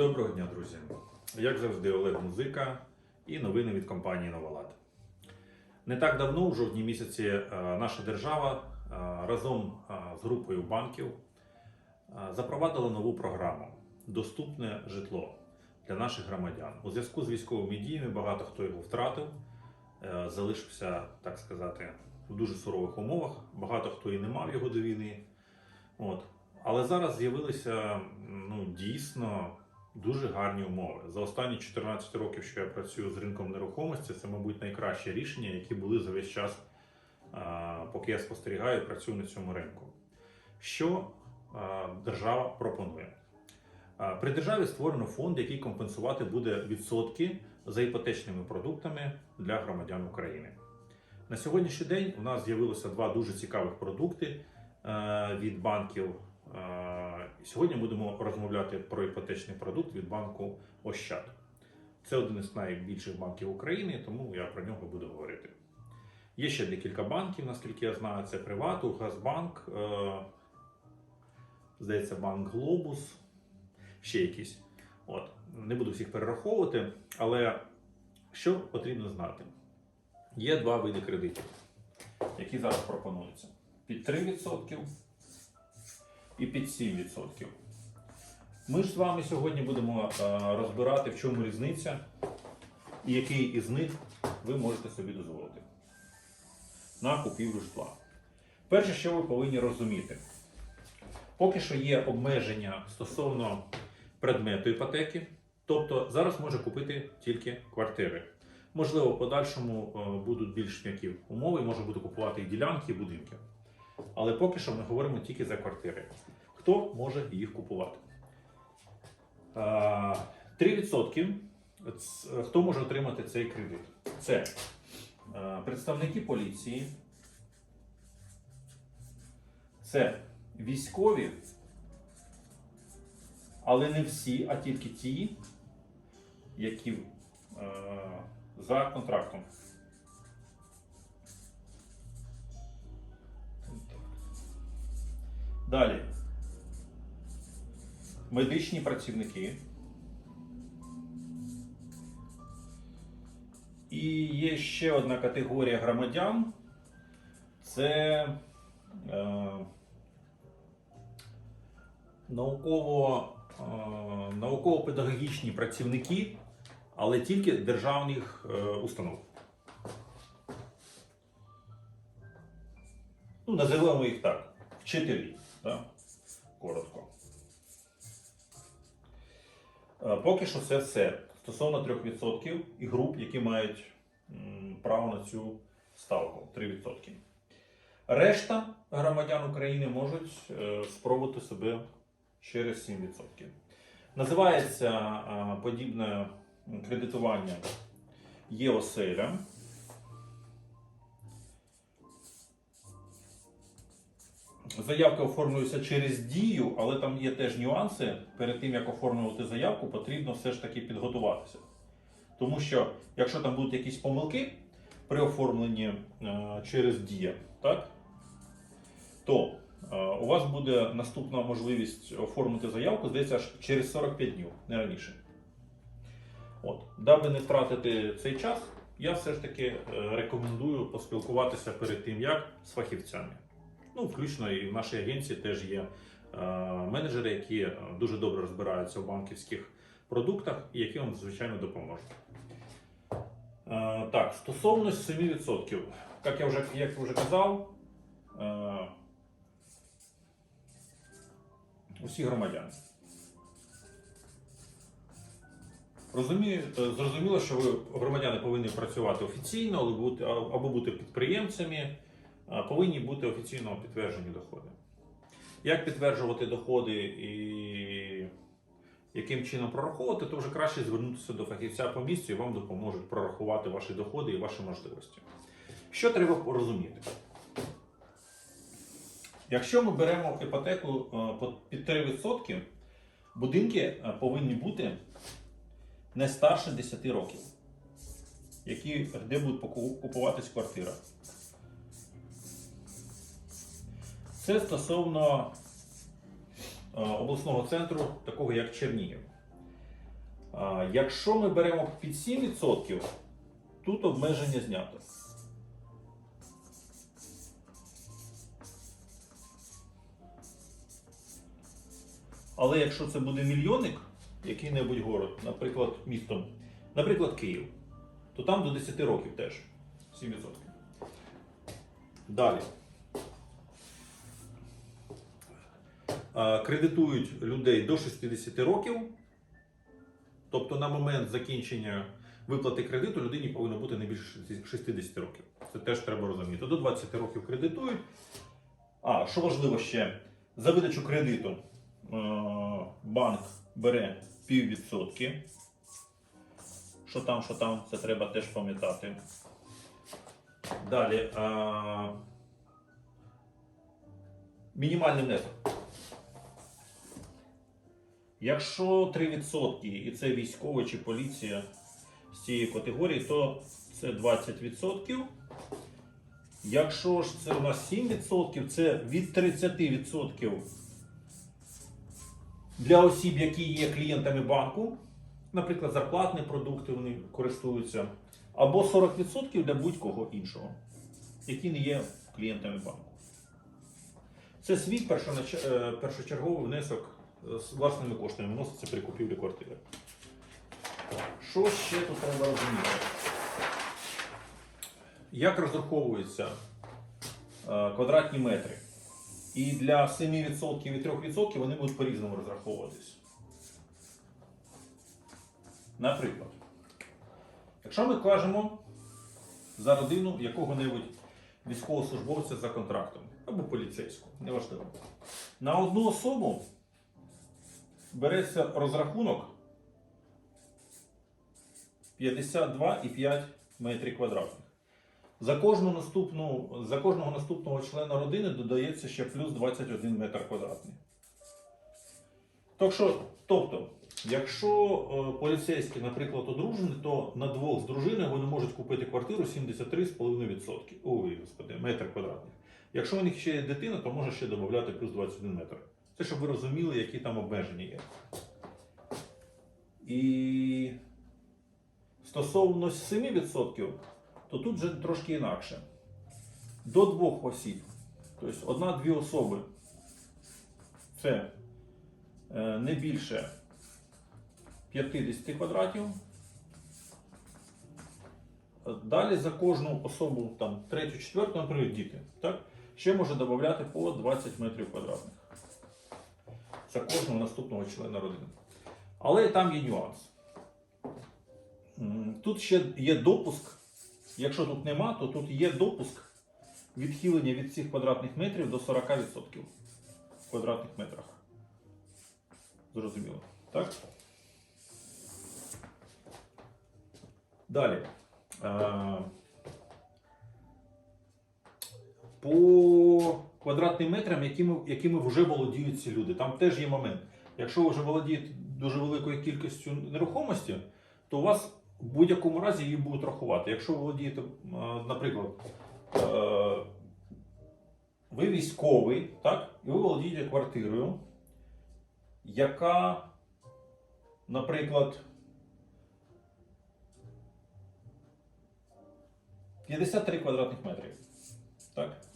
Доброго дня, друзі! Як завжди, Олег Музика і новини від компанії Новолад. Не так давно, у жовтні місяці, е, наша держава е, разом е, з групою банків запровадила нову програму Доступне житло для наших громадян. У зв'язку з військовими діями багато хто його втратив, залишився, так сказати, в дуже сурових умовах. Багато хто і не мав його до війни. От. Але зараз з'явилися ну, дійсно дуже гарні умови. За останні 14 років, що я працюю з ринком нерухомості, це, мабуть, найкращі рішення, які були за весь час, поки я спостерігаю і працюю на цьому ринку. Що держава пропонує? При державі створено фонд, який компенсувати буде відсотки за іпотечними продуктами для громадян України. На сьогоднішній день у нас з'явилося два дуже цікавих продукти від банків. Е, Сьогодні будемо розмовляти про іпотечний продукт від банку Ощад. Це один із найбільших банків України, тому я про нього буду говорити. Є ще декілька банків, наскільки я знаю, це Привату, Газбанк, е, здається, банк Глобус, ще якісь. От. Не буду всіх перераховувати, але що потрібно знати? Є два види кредитів, які зараз пропонуються: під 3% і під 7%. Ми ж з вами сьогодні будемо е, розбирати, в чому різниця і який із них ви можете собі дозволити на купівлю житла. Перше, що ви повинні розуміти, поки що є обмеження стосовно предмету іпотеки, тобто зараз може купити тільки квартири. Можливо, в подальшому е, будуть більш м'які умови, може бути купувати і ділянки, і будинки. Але поки що ми говоримо тільки за квартири. Хто може їх купувати? А, 3% хто може отримати цей кредит? Це представники поліції, це військові, але не всі, а тільки ті, які за контрактом. Далі. Медичні працівники. І є ще одна категорія громадян. Це е, науково, е, науково-педагогічні працівники, але тільки державних е, установ. Ну, називаємо їх так. Вчителі. Да? Коротко. Е, Поки що це все стосовно 3% і груп, які мають право на цю ставку 3%. Решта громадян України можуть е, спробувати себе через 7%. Називається е, подібне кредитування ЄОСЕЛЯ. Заявка оформлюється через дію, але там є теж нюанси. Перед тим як оформлювати заявку, потрібно все ж таки підготуватися. Тому що, якщо там будуть якісь помилки при оформленні е, через дія, так, то е, у вас буде наступна можливість оформити заявку, здається, аж через 45 днів, не раніше. От. Даби не втратити цей час, я все ж таки е, рекомендую поспілкуватися перед тим, як з фахівцями. Ну, включно і в нашій агенції теж є е, менеджери, які е, дуже добре розбираються в банківських продуктах і які вам, звичайно, допоможуть. Е, так, стосовно 7%, як я вже, як вже казав, усі громадяни. Розумію, зрозуміло, що ви громадяни повинні працювати офіційно або бути, підприємцями, повинні бути офіційно підтверджені доходи. Як підтверджувати доходи і яким чином прораховувати, то вже краще звернутися до фахівця по місцю і вам допоможуть прорахувати ваші доходи і ваші можливості. Що треба розуміти? Якщо ми беремо іпотеку е, під 3%, будинки е, повинні бути не старше 10 років, які, де поку- купуватись квартира. Це стосовно е, обласного центру, такого як Чернігів. Якщо ми беремо під 7%, тут обмеження знято. Але якщо це буде мільйонник, який-небудь город, наприклад, містом, наприклад, Київ, то там до 10 років теж 7%. Далі. Кредитують людей до 60 років. Тобто на момент закінчення виплати кредиту людині повинно бути не більше 60 років. Це теж треба розуміти. До 20 років кредитують. А, що важливо ще, за видачу кредиту е, банк бере піввідсотки. Що там, що там, це треба теж пам'ятати. Далі. А, мінімальний внесок. Якщо 3% і це військовий чи поліція з цієї категорії, то це 20%. Якщо ж це у нас 7%, це від 30% для осіб, які є клієнтами банку, наприклад, зарплатні продукти вони користуються, або 40% для будь-кого іншого, які не є клієнтами банку. Це свій е, першочерговий внесок з власними коштами вноситься при купівлі квартири. Що ще тут треба розуміти? Як розраховуються е, квадратні метри? І для 7% і 3% вони будуть по-різному розраховуватись. Наприклад, якщо ми кажемо за родину якого-небудь військовослужбовця за контрактом або поліцейського, неважливо. На одну особу береться розрахунок 52,5 метрів квадратних. За, кожну наступну, за кожного наступного члена родини додається ще плюс 21 метр квадратний. Так що, тобто, якщо е, поліцейський, наприклад, одружений, то на двох з дружиною вони можуть купити квартиру 73,5%. Ой, господи, метр квадратний. Якщо у них ще є дитина, то може ще додати плюс 21 метр. Це щоб ви розуміли, які там обмеження є. І стосовно 7%, то тут вже трошки інакше. До двох осіб, тобто одна-дві особи, це е, не більше 50 квадратів. Далі за кожну особу, там, третю, четверту, наприклад, діти, так? ще може додати по 20 метрів квадратних. За кожного наступного члена родини. Але там є нюанс. Тут ще є допуск. Якщо тут нема, то тут є допуск відхилення від цих квадратних метрів до 40% в квадратних метрах. Зрозуміло. Так? Далі. Е, По квадратним метрам, якими, якими вже володіють ці люди. Там теж є момент. Якщо ви вже володієте дуже великою кількістю нерухомості, то у вас в будь-якому разі її будуть рахувати. Якщо ви володієте, е, наприклад, е, ви військовий, так, і ви володієте квартирою, яка, наприклад, 53 квадратних метрів. Так?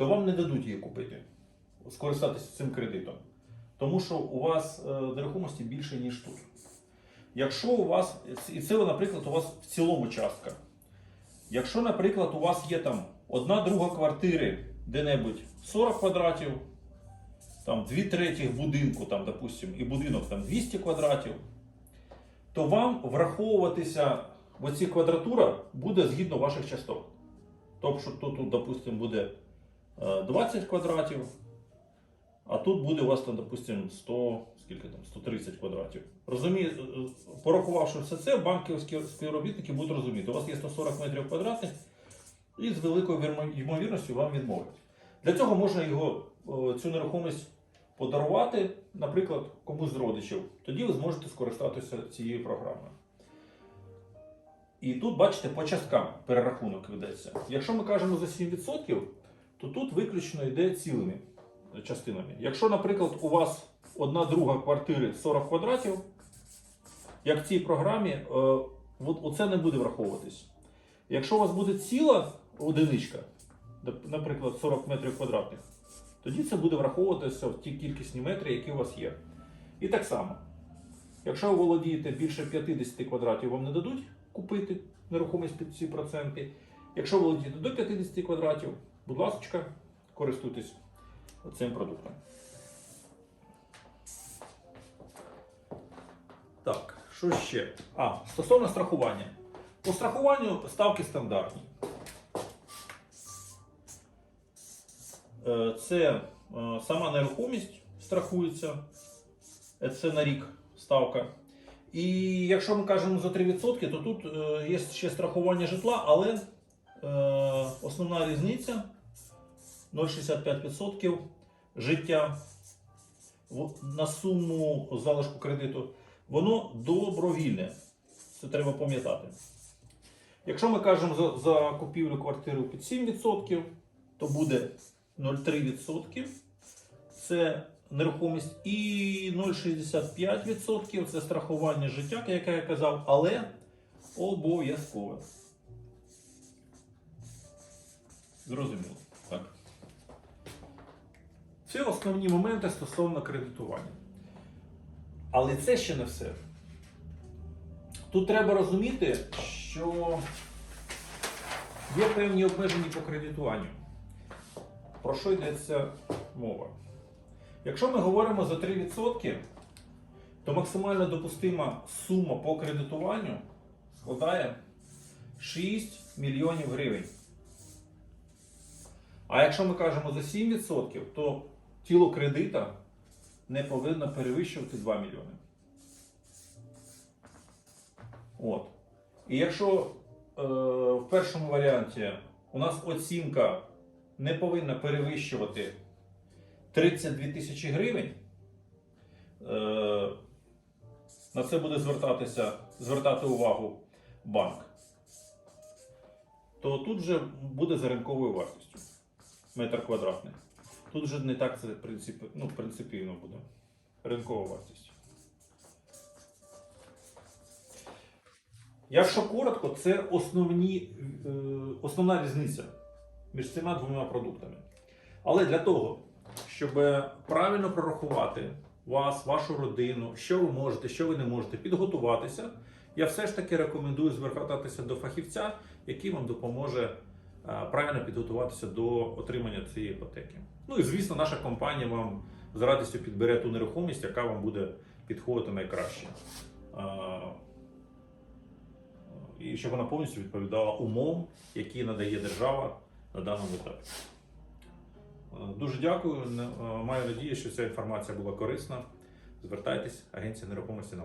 То вам не дадуть її купити, скористатися цим кредитом. Тому що у вас е, нерухомості більше, ніж тут. Якщо у вас, і це, наприклад, у вас в цілому частка. Якщо, наприклад, у вас є там одна друга квартири де-небудь 40 квадратів, там дві третіх будинку, там, допустим, і будинок там 200 квадратів, то вам враховуватися оці квадратура буде згідно ваших часток. Тобто, тут, допустимо, буде 20 квадратів, а тут буде у вас допустимо, 100, скільки там, 130 квадратів. Розуміє, порахувавши все це, банківські співробітники будуть розуміти, у вас є 140 метрів квадратних, і з великою ймовірністю вам відмовлять. Для цього можна його, цю нерухомість подарувати, наприклад, комусь з родичів. Тоді ви зможете скористатися цією програмою. І тут, бачите, по часткам перерахунок ведеться. Якщо ми кажемо за 7%, то тут виключно йде цілими. частинами. Якщо, наприклад, у вас одна друга квартири 40 квадратів, як в цій програмі, е, оце не буде враховуватись. Якщо у вас буде ціла одиничка, наприклад, 40 метрів квадратних, тоді це буде враховуватися в ті кількісні метри, які у вас є. І так само, якщо ви володієте більше 50 квадратів, вам не дадуть купити нерухомість під ці проценти. Якщо володієте до 50 квадратів, будь ласка, користуйтесь цим продуктом. Так, що ще? А, стосовно страхування. По страхуванню ставки стандартні. Е, Це е, сама нерухомість страхується. Е, Це на рік ставка. І якщо ми кажемо за 3%, то тут є ще страхування житла, але основна різниця 0,65% життя на суму залишку кредиту, воно добровільне. Це треба пам'ятати. Якщо ми кажемо за, за купівлю квартири під 7%, то буде 0,3%. Це нерухомість і 0,65% це страхування життя, як я казав, але обов'язкове. Зрозуміло. Це основні моменти стосовно кредитування. Але це ще не все. Тут треба розуміти, що є певні обмеження по кредитуванню. Про що йдеться мова? Якщо ми говоримо за 3%, то максимально допустима сума по кредитуванню складає 6 мільйонів гривень. А якщо ми кажемо за 7%, то тіло кредита не повинно перевищувати 2 мільйони. От. І якщо е, в першому варіанті у нас оцінка не повинна перевищувати 32 тисячі гривень, е, на це буде звертатися, звертати увагу банк, то тут вже буде за ринковою вартістю метр квадратний. Тут вже не так це принцип, ну, принципівно буде. Ринкова вартість. Якщо коротко, це основні, е, основна різниця між цими двома продуктами. Але для того, щоб правильно прорахувати вас, вашу родину, що ви можете, що ви не можете, підготуватися, я все ж таки рекомендую звертатися до фахівця, який вам допоможе правильно підготуватися до отримання цієї іпотеки. Ну і звісно, наша компанія вам з радістю підбере ту нерухомість, яка вам буде підходити найкраще. Е, І щоб вона повністю відповідала умовам, які надає держава на даному етапі. Е, Дуже дякую. Е, Маю надію, що ця інформація була корисна. Звертайтесь, агенція нерухомості на.